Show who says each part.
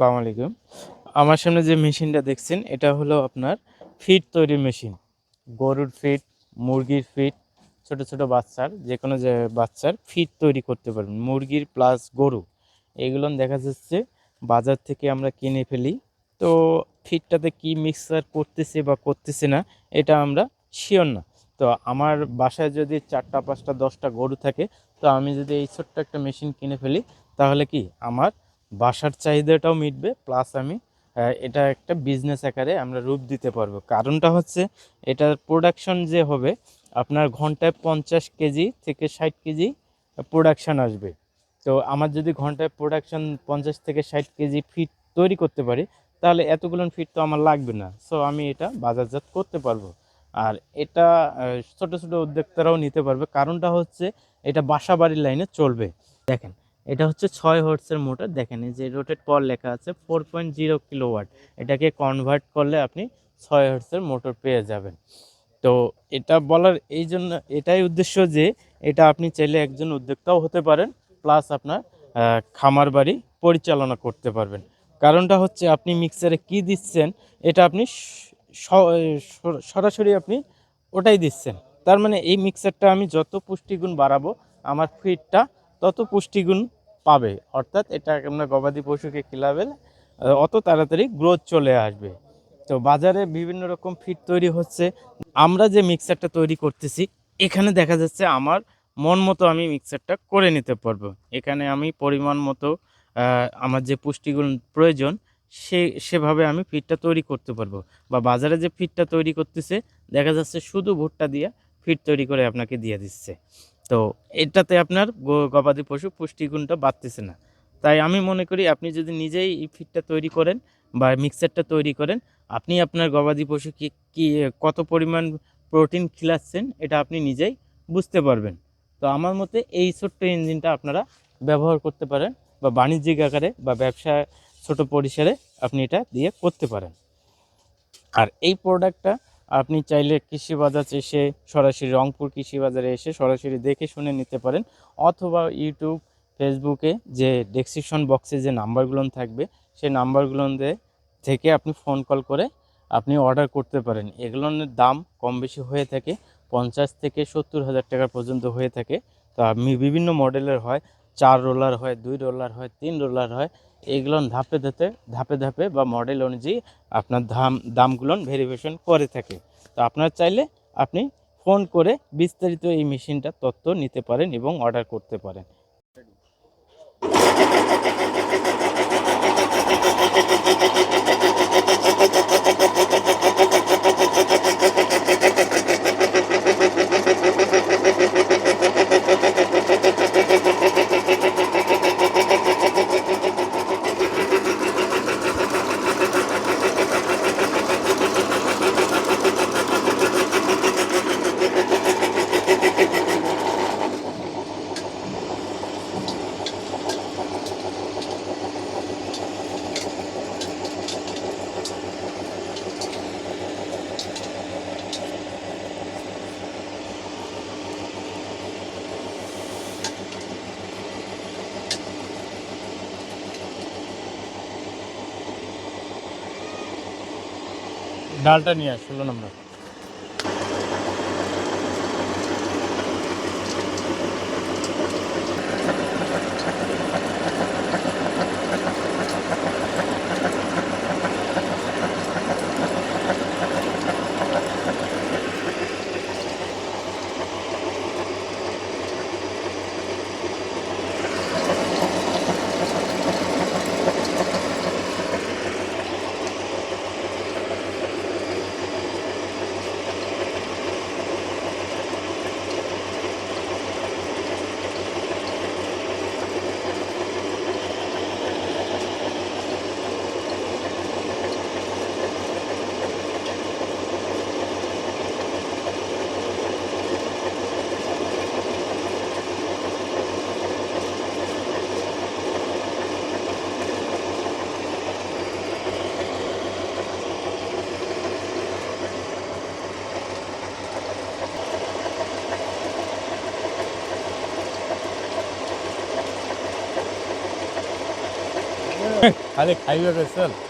Speaker 1: আসসালামু আলাইকুম। আমার সামনে যে মেশিনটা দেখছেন, এটা হলো আপনার ফিড তৈরির মেশিন। গরুর ফিড মুরগির ফিড ছোট ছোট বাচ্চার যে কোনো যে বাচ্চার ফিড তৈরি করতে পারবেন। মুরগির প্লাস গরু, এগুলো দেখা যাচ্ছে বাজার থেকে আমরা কিনে ফেলি। তো ফিডটাতে কি মিক্সার করতেছে বা করতেছে না, এটা আমরা শিওর না। তো আমার বাসায় যদি চারটা, পাঁচটা, দশটা গরু থাকে, তো আমি যদি এই ছোট্ট একটা মেশিন কিনে ফেলি, তাহলে কি আমার বাসার চাহিদাটাও মিটবে প্লাস আমি এটা একটা বিজনেস আকারে আমরা রূপ দিতে পারব। কারণটা হচ্ছে, এটার প্রোডাকশন যে হবে, আপনার ঘন্টায় পঞ্চাশ কেজি থেকে ষাট কেজি প্রোডাকশন আসবে। তো আমার যদি ঘন্টায় প্রোডাকশন পঞ্চাশ থেকে ষাট কেজি ফিট তৈরি করতে পারি, তাহলে এতগুলো ফিট তো আমার লাগবে না। সো আমি এটা বাজারজাত করতে পারব। আর এটা ছোট ছোট উদ্যোক্তারাও নিতে পারবে। কারণটা হচ্ছে, এটা বাসা বাড়ির লাইনে চলবে। দেখেন এটা হচ্ছে ছয় হর্সের মোটর দেখেন যে রোটেট পর লেখা আছে four point zero kilowatt এটাকে কনভার্ট করলে আপনি ছয় হর্সের মোটর পেয়ে যাবেন। তো এটা বলার এই জন্য, এটাই উদ্দেশ্য যে এটা আপনি চাইলে একজন উদ্যোক্তাও হতে পারেন প্লাস আপনার খামার বাড়ি পরিচালনা করতে পারবেন। কারণটা হচ্ছে আপনি মিক্সারে কি দিচ্ছেন, এটা আপনি সরাসরি আপনি ওটাই দিচ্ছেন। তার মানে এই মিক্সারটা আমি যত পুষ্টিগুণ বাড়াবো, আমার ফিডটা তত পুষ্টিগুণ পাবে। অর্থাৎ এটা আমরা গবাদি পশুকে খিলাবে অত তাড়াতাড়ি গ্রোথ চলে আসবে। তো বাজারে বিভিন্ন রকম ফিড তৈরি হচ্ছে। আমরা যে মিক্সারটা তৈরি করতেছি, এখানে দেখা যাচ্ছে আমার মন মতো আমি মিক্সারটা করে নিতে পারব। এখানে আমি পরিমাণ মতো আমার যে পুষ্টিগুণ প্রয়োজন, সে, সেভাবে আমি ফিডটা তৈরি করতে পারব। বা বাজারে যে ফিডটা তৈরি করতেছে, দেখা যাচ্ছে শুধু ভুট্টা দিয়ে ফিড তৈরি করে আপনাকে দিয়ে দিচ্ছে। তো এটাতে আপনার গবাদি পশু পুষ্টিগুণটা বাড়তেছে না। তাই আমি মনে করি আপনি যদি নিজেই ফিডটা তৈরি করেন বা মিক্সারটা তৈরি করেন, আপনি আপনার গবাদি পশু কি কি কত পরিমাণ প্রোটিন খিলাচ্ছেন এটা আপনি নিজেই বুঝতে পারবেন। তো আমার মতে এই ছোট্ট ইঞ্জিনটা আপনারা ব্যবহার করতে পারেন বা বাণিজ্যিক আকারে বা ব্যবসা ছোট পরিসরে আপনি এটা দিয়ে করতে পারেন। আর এই প্রোডাক্টটা আপনি চাইলে কৃষি বাজার এসে সরাসরি রংপুর কৃষি বাজারে এসে সরাসরি দেখে শুনে নিতে পারেন। অথবা ইউটিউব, ফেসবুকে যে ডেসক্রিপশন বক্সে যে নাম্বারগুলো থাকবে সেই নাম্বারগুলো থেকে আপনি ফোন কল করে আপনি অর্ডার করতে পারেন। এগুলোর দাম কম বেশি হয়ে থাকে, পঞ্চাশ থেকে সত্তর হাজার টাকা পর্যন্ত হয়ে থাকে। তো বিভিন্ন মডেলের হয়, চার রোলার হয়, দুই রোলার হয়, তিন রোলার হয় এগুলো ধাপে ধাপে ধাপে ধাপে বা মডেল অনুযায়ী আপনার দাম দামগুলো ভেরিফিকেশন করে থাকে। তো আপনার চাইলে আপনি ফোন করে বিস্তারিত এই মেশিনটার তথ্য নিতে পারেন এবং অর্ডার করতে পারেন। ডালটা নিয়ে আস ষোলো নম্বর। 안에 갈려를 쓴